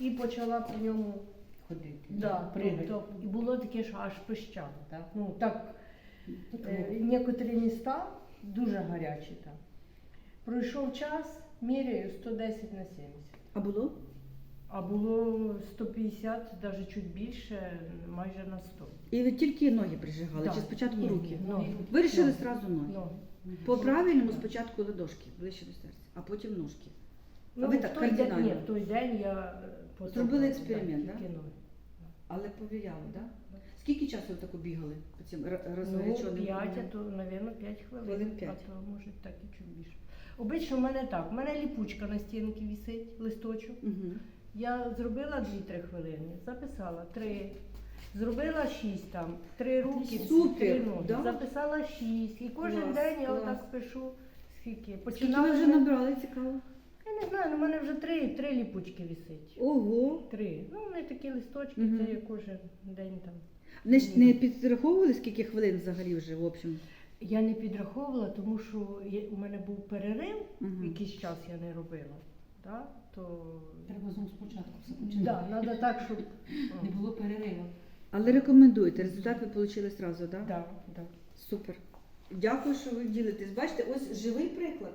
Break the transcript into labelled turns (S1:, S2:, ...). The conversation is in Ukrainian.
S1: і почала по ньому.
S2: Ходити.
S1: Да,
S2: пригати.
S1: тобто, і було таке, що аж пищало.
S2: Так.
S1: Ну, так, е, некоторі міста дуже гарячі там. Пройшов час, міряю 110 на 70.
S3: А було?
S1: А було 150, навіть чуть більше, майже на 100.
S3: І ви тільки ноги прижигали,
S1: Да.
S3: чи спочатку
S1: Ні,
S3: руки?
S1: ні, ноги.
S3: Вирішили
S1: Ноги.
S3: зразу ноги.
S1: Ноги.
S3: По правильному спочатку ладошки, ближче до серця, а потім ножки.
S1: Ну,
S3: ви
S1: в
S3: так
S1: той день,
S3: кардинально?
S1: ні, в той день я е,
S3: Зробили експеримент,
S1: да?
S3: да?
S1: тільки.
S3: Але повіяло, так? Да? Скільки часу ви тако бігали по цим р-
S1: Ну,
S3: розгаряченим?
S1: 5, а то, мабуть, 5 хвилин.
S3: Хвилин п'ять.
S1: А то, може, так і чуть більше. Обично в мене так. У мене ліпучка на стінці висить, листочок.
S3: Мгм.
S1: Я зробила 2-3 хвилини, записала 3. Зробила 6 там, 3 руки,
S3: Супер,
S1: 3 ноги.
S3: да?
S1: Записала 6. І кожен
S3: Клас,
S1: день я
S3: клас.
S1: отак пишу, скільки.
S3: Скільки
S1: Починала
S3: ви вже набрали, цікаво?
S1: Я не знаю, у мене вже 3, 3 ліпучки висить.
S3: Ого!
S1: Три. Ну, вони такі листочки,
S3: Мгм.
S1: це я кожен день там.
S3: Не, ж- не підраховували, скільки хвилин взагалі вже, в общем?
S1: Я не підраховувала, тому що є- у мене був перерив,
S3: Мгм.
S1: якийсь час я не робила. Да? То...
S2: Треба знову спочатку все починати.
S1: Да, треба так, щоб.
S2: Не було перериву.
S3: Але рекомендуєте, результат ви отримали одразу, так? Да?
S1: Да, да.
S3: Супер. Дякую, що ви ділитесь. Бачите, ось живий приклад.